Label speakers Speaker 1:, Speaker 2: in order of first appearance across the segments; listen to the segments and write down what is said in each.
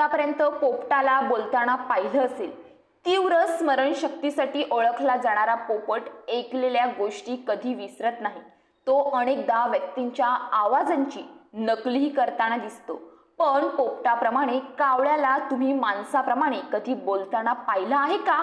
Speaker 1: आतापर्यंत पोपटाला बोलताना पाहिलं असेल. तीव्र स्मरणशक्तीसाठी ओळखला जाणारा पोपट ऐकलेल्या गोष्टी कधी विसरत नाही. तो अनेकदा व्यक्तींच्या आवाजांची नकलीही करताना दिसतो. पण पोपटाप्रमाणे कावळ्याला तुम्ही माणसाप्रमाणे कधी बोलताना पाहिलं आहे का?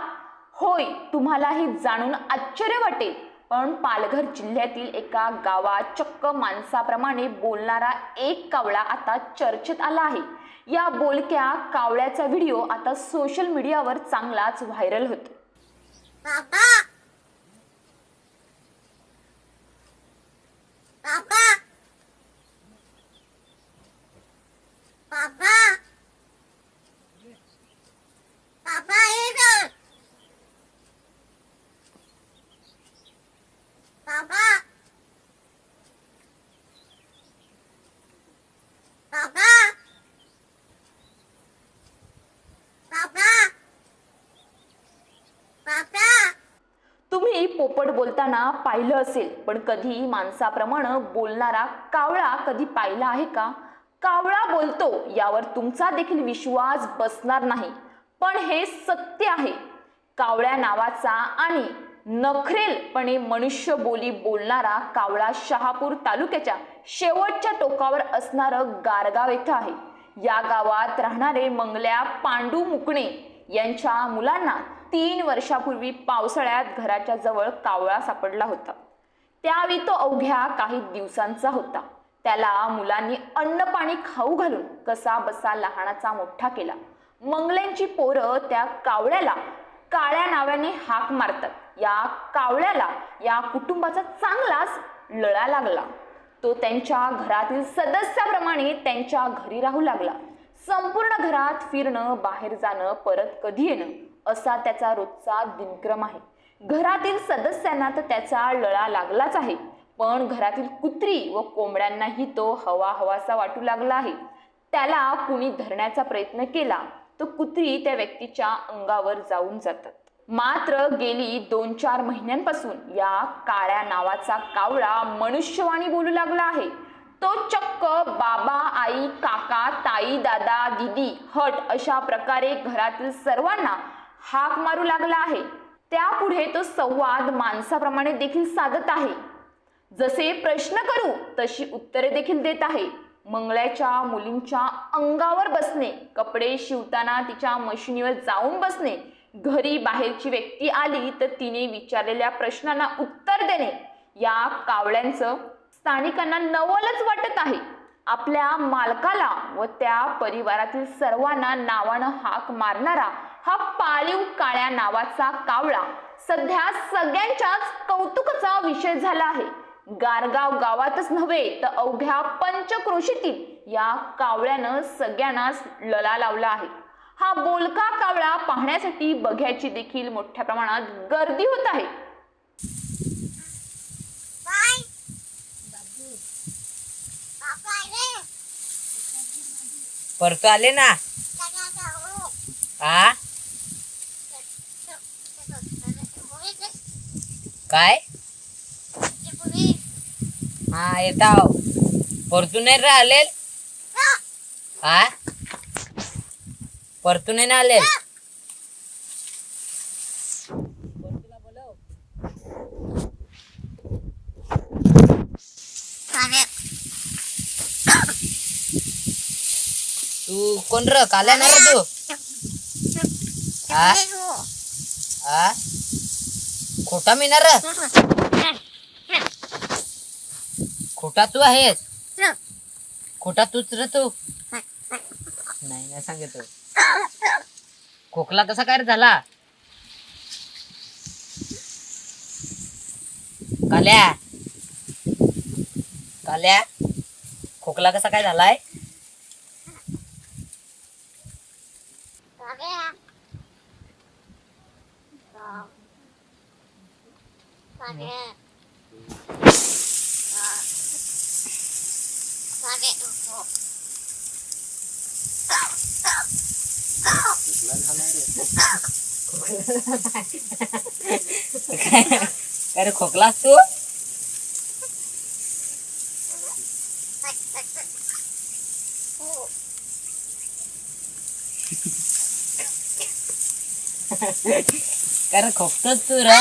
Speaker 1: होय तुम्हाला हे जाणून आश्चर्य वाटेल. पण पालघर जिल्ह्यातील एका गावात चक्क माणसाप्रमाणे बोलणारा एक कावळा आता चर्चेत आला आहे. या बोलक्या कावळ्याचा व्हिडिओ आता सोशल मीडियावर चांगलाच व्हायरल होतो.
Speaker 2: पापा
Speaker 1: पापा पोपट बोलताना पाहिलं असेल. पण कधी माणसाप्रमाणे बोलणारा कावळा कधी पाहिला आहे का? कावळा बोलतो यावर तुमचा देखील विश्वास बसणार नाही. पण हे सत्य आहे. कावळ्या नावाचा आणि नखरेलपणे मनुष्य बोली बोलणारा कावळा शहापूर तालुक्याच्या शेवटच्या टोकावर असणारं गारगाव येथे आहे. या गावात राहणारे मंगल्या पांडू मुकणे यांच्या मुलांना तीन वर्षापूर्वी पावसाळ्यात घराच्या जवळ कावळा सापडला होता. त्यावेळी तो अवघ्या काही दिवसांचा होता. त्याला मुलांनी अन्न पाणी खाऊ घालून कसा बसा लहानाचा मोठा केला. मंगल्यांची पोरं त्या कावळ्याला काळ्या नाव्याने हाक मारतात. या कावळ्याला या कुटुंबाचा चांगलाच लळा लागला. तो त्यांच्या घरातील सदस्याप्रमाणे त्यांच्या घरी राहू लागला. संपूर्ण घरात फिरणं बाहेर जाणं परत कधी येणं असा त्याचा रोजचा दिनक्रम आहे. घरातील सदस्यांना तर त्याचा लळा लागलाच आहे. पण घरातील कुत्री व कोंबड्यांनाही तो हवा हवासा वाटू लागला आहे. त्याला कुणी धरण्याचा प्रयत्न केला तर कुत्री त्या व्यक्तीच्या अंगावर जाऊन जातात. मात्र गेली दोन चार महिन्यांपासून या काळ्या नावाचा कावळा मनुष्यवाणी बोलू लागला आहे. तो चक्क बाबा आई काका ताई दादा दिदी हट अशा प्रकारे घरातील सर्वांना हाक मारू लागला आहे. त्यापुढे तो संवाद माणसाप्रमाणे देखील साधत आहे. जसे प्रश्न करू तशी उत्तरे देखील देत आहे. मंगळ्याच्या मुलींच्या अंगावर बसणे कपडे शिवताना तिच्या मशिनीवर जाऊन बसणे घरी बाहेरची व्यक्ती आली तर तिने विचारलेल्या प्रश्नांना उत्तर देणे या कावळ्यांचं स्थानिकांना नवलच वाटत आहे. आपल्या मालकाला व त्या परिवारातील सर्वांना नावानं हाक मारणारा हा पाळीव काळ्या नावाचा कावळा सध्या सगळ्यांच्याच कौतुकाचा विषय झाला आहे. गारगाव गावातच नव्हे तर अवघ्या पंचक्रोशीतील या कावळ्यानं सगळ्यांनाच लळा लावला आहे. हा बोलका कावळा पाहण्यासाठी बघ्याची देखील मोठ्या प्रमाणात गर्दी होत आहे.
Speaker 3: परतो आले ना. हा काय? हा येता परतून आले राहिलेल? हा? परतून ना आले तू कोण र? काल्या ना तू? हा? हा? खोटा मी खोटा तू आहेस? खोटा तूच र तू? नाही नाही सांगतो. खोकला कसा काय झाला? काल्या? काल्या खोकला कसा काय झालाय? अरे खोकलास तू कारण खोकतोच तू र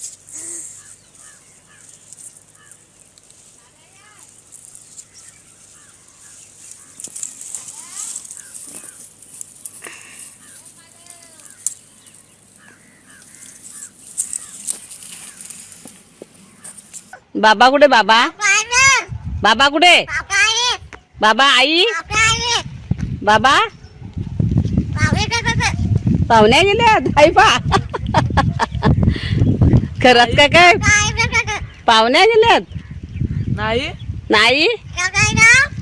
Speaker 4: बाबा कुठे बाबा? बाबा कुठे? बाबा आई? बाबा पाहुण्या गेल्यात आई पा खरंच का काय? पाहुण्या गेल्यात.
Speaker 5: नाही.
Speaker 4: नाही?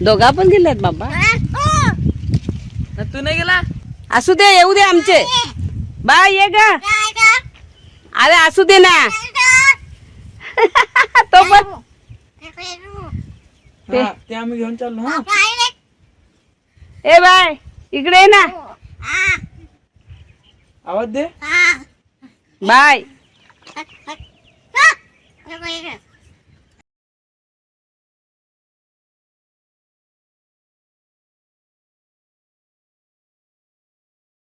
Speaker 4: दोघा पण गेल्यात बाबा.
Speaker 5: ना तू. नाही गेला?
Speaker 4: असू दे येऊ दे आमचे. बा ये ग. अरे असू दे ना. तो पण ते-
Speaker 5: हा, ते आम्ही घेऊन चाललो हा.
Speaker 4: ए बाय इकडे ये ना.
Speaker 5: आवाज दे.
Speaker 4: बाय!